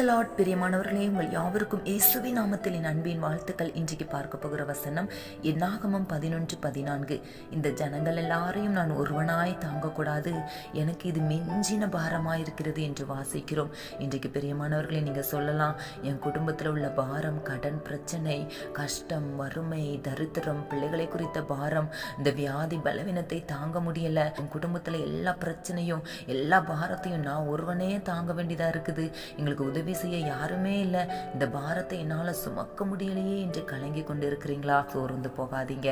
த பிரியமானவர்களே உங்கள் யாவருக்கும் இயேசுவின் நாமத்தில் என் அன்பின் வாழ்த்துக்கள். இன்றைக்கு பார்க்க போகிற வசனம் என்னாகமம் பதினொன்று பதினான்கு. இந்த ஜனங்கள் எல்லாரையும் நான் ஒருவனாய் தாங்கக்கூடாது. எனக்கு இது மெஞ்சின பாரமாக இருக்கிறது என்று வாசிக்கிறோம். இன்றைக்கு பிரியமானவர்களே நீங்கள் சொல்லலாம் என் குடும்பத்தில் உள்ள பாரம் கடன் பிரச்சனை கஷ்டம் வறுமை தரித்திரம் பிள்ளைகளை குறித்த பாரம் இந்த வியாதி பலவீனத்தை தாங்க முடியலை. என் குடும்பத்தில் எல்லா பிரச்சனையும் எல்லா பாரத்தையும் நான் ஒருவனே தாங்க வேண்டியதாக இருக்குது. எங்களுக்கு உதவி செய்ய யாருமே இல்லை. இந்த பாரத்தை என்னால் சுமக்க முடியலையே என்று கலங்கி கொண்டு இருக்கிறீங்களா சோர்ந்து போகாதீங்க.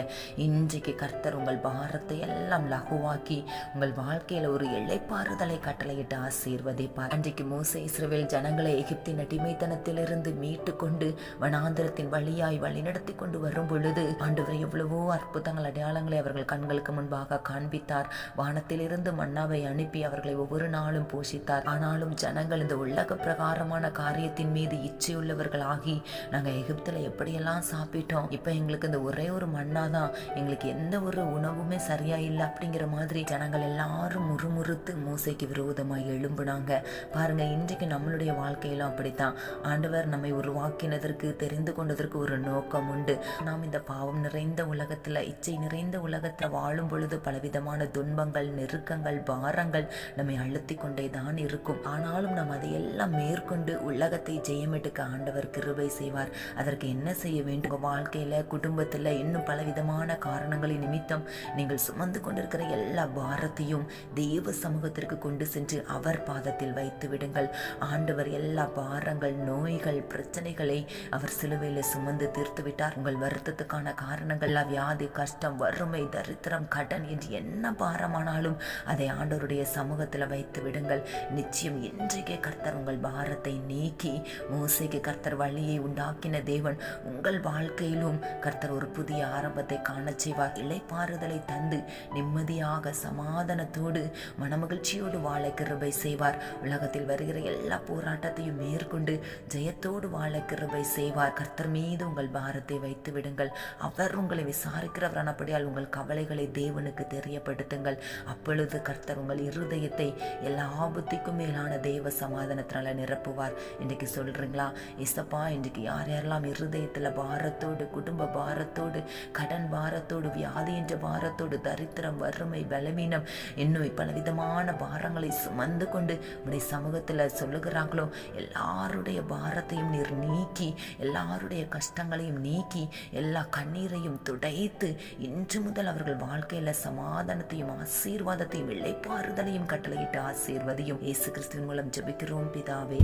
இன்றைக்கு கர்த்தர் உங்கள் பாரத்தை எல்லாம் லகுவாக்கி உங்கள் வாழ்க்கையில் ஒரு இழைப்பாறுதலை கட்டளையிட்டு ஆசீர்வதிப்பார். அன்றைக்கு மோசை இஸ்ரவேல் ஜனங்களை எகிப்தின் அடிமைத்தனத்திலிருந்து மீட்டு கொண்டு வனாந்திரத்தின் வழியாய் வழிநடத்தி கொண்டு வரும் பொழுது ஆண்டவர் எவ்வளவோ அற்புதங்கள் அடையாளங்களை அவர்கள் கண்களுக்கு முன்பாக காண்பித்தார். வானத்திலிருந்து மன்னாவை அனுப்பி அவர்களை ஒவ்வொரு நாளும் போஷித்தார். ஆனாலும் ஜனங்கள் இந்த உலக பிரகாரமான காரியத்தின் மீது இச்சையுள்ளவர்கள் ஆகி நாங்கள் எகிப்தில் எப்படியெல்லாம் சாப்பிட்டோம் இப்போ எங்களுக்கு இந்த ஒரே ஒரு மண்ணா தான் எங்களுக்கு எந்த ஒரு உணவுமே சரியா இல்லை அப்படிங்கிற மாதிரி ஜனங்கள் எல்லாரும் முறுமுறுத்து மூசைக்கு விரோதமாக எழும்புனாங்க. பாருங்க இன்றைக்கு நம்மளுடைய வாழ்க்கையிலும் அப்படித்தான். ஆண்டவர் நம்மை உருவாக்கினதற்கு தெரிந்து கொண்டதற்கு ஒரு நோக்கம் உண்டு. நாம் இந்த பாவம் நிறைந்த உலகத்தில் இச்சை நிறைந்த உலகத்தில் வாழும் பொழுது பலவிதமான துன்பங்கள் நெருக்கங்கள் பாரங்கள் நம்மை அழுத்தி கொண்டே தான் இருக்கும். ஆனாலும் நாம் அதையெல்லாம் மேற்கொண்டு உலகத்தை ஜெயமெடுக்க ஆண்டவர் கிருபை செய்வார். அதற்கு என்ன செய்ய வேண்டும்? உங்கள் வாழ்க்கையில் குடும்பத்தில் இன்னும் பலவிதமான காரணங்களின் நிமித்தம் நீங்கள் சுமந்து கொண்டிருக்கிற எல்லா பாரத்தையும் தெய்வ சமூகத்திற்கு கொண்டு சென்று அவர் பாதத்தில் வைத்து விடுங்கள். ஆண்டவர் எல்லா பாரங்கள் நோய்கள் பிரச்சனைகளை அவர் சிலுவையில் சுமந்து தீர்த்து விட்டார். உங்கள் வருத்தத்துக்கான காரணங்கள் வியாதி கஷ்டம் வறுமை தரித்திரம் கடன் என்று என்ன பாரமானாலும் அதை ஆண்டவருடைய சமூகத்தில் வைத்து விடுங்கள். நிச்சயம் இன்றைக்கே கர்த்தர் உங்கள் பாரத்தை நீக்கி மோசைக்கு கர்த்தர் வழியை உண்டாக்கின தேவன் உங்கள் வாழ்க்கையிலும் கர்த்தர் ஒரு புதிய ஆரம்பத்தை காண செய்வார். இலைப்பாறுதலை தந்து நிம்மதியாக சமாதானத்தோடு மனமகிழ்ச்சியோடு வாழ கிருபை செய்வார். உலகத்தில் வருகிற எல்லா போராட்டத்தையும் மேற்கொண்டு ஜெயத்தோடு வாழ கிருபை செய்வார். கர்த்தர் மீது உங்கள் பாரத்தை வைத்து விடுங்கள். அவர் உங்களை விசாரிக்கிறவரானபடியால் உங்கள் கவலைகளை தேவனுக்கு தெரியப்படுத்துங்கள். அப்பொழுது கர்த்தர் உங்கள் இருதயத்தை எல்லா ஆபத்துக்கும் மேலான தேவ சமாதானத்தினால நிரப்புவார். இன்றைக்கு சொல்றீங்களா? இசப்பா இன்றைக்கு யார் யாரெல்லாம் இருதயத்தில் பாரத்தோடு குடும்ப பாரத்தோடு கடன் பாரத்தோடு வியாதி என்ற பாரத்தோடு தரித்திரம் வறுமை பலவீனம் இன்னும் பலவிதமான பாரங்களை சுமந்து கொண்டு உடைய சமூகத்தில் சொல்லுகிறாங்களோ எல்லாருடைய பாரத்தையும் நீர் நீக்கி எல்லாருடைய கஷ்டங்களையும் நீக்கி எல்லா கண்ணீரையும் துடைத்து இன்று முதல் அவர்கள் வாழ்க்கையில் சமாதானத்தையும் ஆசீர்வாதத்தையும் இழைப்பாறுதலையும் கட்டளையிட்டு ஆசீர்வதியும். இயேசு கிறிஸ்துவின் மூலம் ஜபிக்கிறோம் பிதாவே.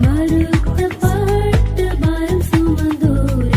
பாட்டு பாரம் சுமந்தோர்.